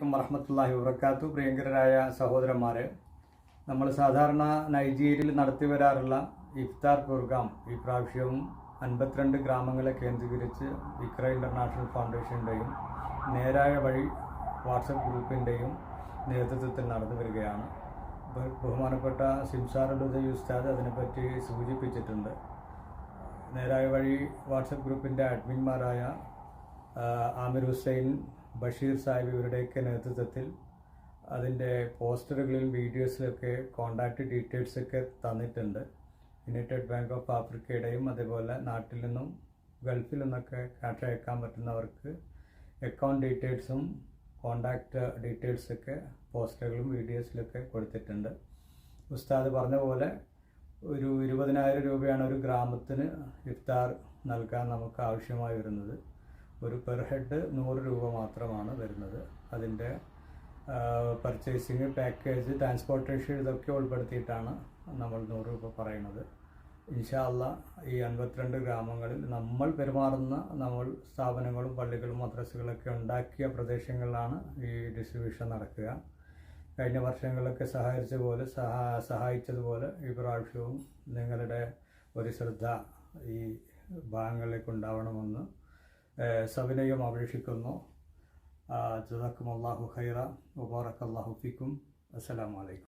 വറഹമത്തല്ലാഹി വബർക്കാത്തു പ്രിയങ്കരായ സഹോദരന്മാരെ നമ്മൾ സാധാരണ നൈജീരിയയിൽ നടത്തി വരാറുള്ള ഇഫ്താർ പ്രോഗ്രാം ഈ പ്രാവശ്യവും അൻപത്തിരണ്ട് ഗ്രാമങ്ങളെ കേന്ദ്രീകരിച്ച് ഇക്ര ഇന്റർനാഷണൽ ഫൗണ്ടേഷന്റെയും നേരായ വഴി വാട്സപ്പ് ഗ്രൂപ്പിന്റെയും നേതൃത്വത്തിൽ നടന്നു വരികയാണ്. ബഹുമാനപ്പെട്ട ഉദയ ഉസ്താദ് അതിനെപ്പറ്റി സൂചിപ്പിച്ചിട്ടുണ്ട്. നേരായ വഴി വാട്സപ്പ് ഗ്രൂപ്പിന്റെ അഡ്മിന്മാരായ ആമിർ ഹുസൈൻ ബഷീർ സാഹിബ് ഇവരുടെയൊക്കെ നേതൃത്വത്തിൽ അതിന്റെ പോസ്റ്ററുകളിലും വീഡിയോസിലൊക്കെ കോണ്ടാക്ട് ഡീറ്റെയിൽസൊക്കെ തന്നിട്ടുണ്ട്. യുണൈറ്റഡ് ബാങ്ക് ഓഫ് ആഫ്രിക്കയുടെയും അതേപോലെ നാട്ടിൽ നിന്നും ഗൾഫിൽ നിന്നൊക്കെ ക്യാഷ് അയക്കാൻ പറ്റുന്നവർക്ക് അക്കൗണ്ട് ഡീറ്റെയിൽസും കോണ്ടാക്ട് ഡീറ്റെയിൽസൊക്കെ പോസ്റ്ററുകളും വീഡിയോസിലൊക്കെ കൊടുത്തിട്ടുണ്ട്. ഉസ്താദ് പറഞ്ഞ പോലെ ഒരു ഇരുപതിനായിരം രൂപയാണ് ഒരു ഗ്രാമത്തിന് ഇഫ്താർ നൽകാൻ നമുക്ക് ആവശ്യമായി വരുന്നത്. ഒരു പെർ ഹെഡ് നൂറ് രൂപ മാത്രമാണ് വരുന്നത്. അതിന്റെ പർച്ചേസിങ് പാക്കേജ് ട്രാൻസ്പോർട്ടേഷൻ ഇതൊക്കെ ഉൾപ്പെടുത്തിയിട്ടാണ് നമ്മൾ നൂറ് രൂപ പറയുന്നത്. ഇൻഷാല്ല ഈ അൻപത്തിരണ്ട് ഗ്രാമങ്ങളിൽ നമ്മൾ പെരുമാറുന്ന നമ്മൾ സ്ഥാപനങ്ങളും പള്ളികളും മദ്രസകളൊക്കെ ഉണ്ടാക്കിയ പ്രദേശങ്ങളിലാണ് ഈ ഡിസ്ട്രിബ്യൂഷൻ നടക്കുക. കഴിഞ്ഞ വർഷങ്ങളിലൊക്കെ സഹായിച്ച പോലെ സഹാ സഹായിച്ചതുപോലെ ഈ പ്രാവശ്യവും നിങ്ങളുടെ ഒരു ശ്രദ്ധ ഈ ഭാഗങ്ങളിലേക്ക് ഉണ്ടാവണമെന്ന് സവിനയം അപേക്ഷിക്കുന്നു. ജസാക്കും അള്ളാഹു ഖൈറ. മുബാറക് അള്ളാഹു ഫിക്കും. അസ്സലാമു അലൈക്കും.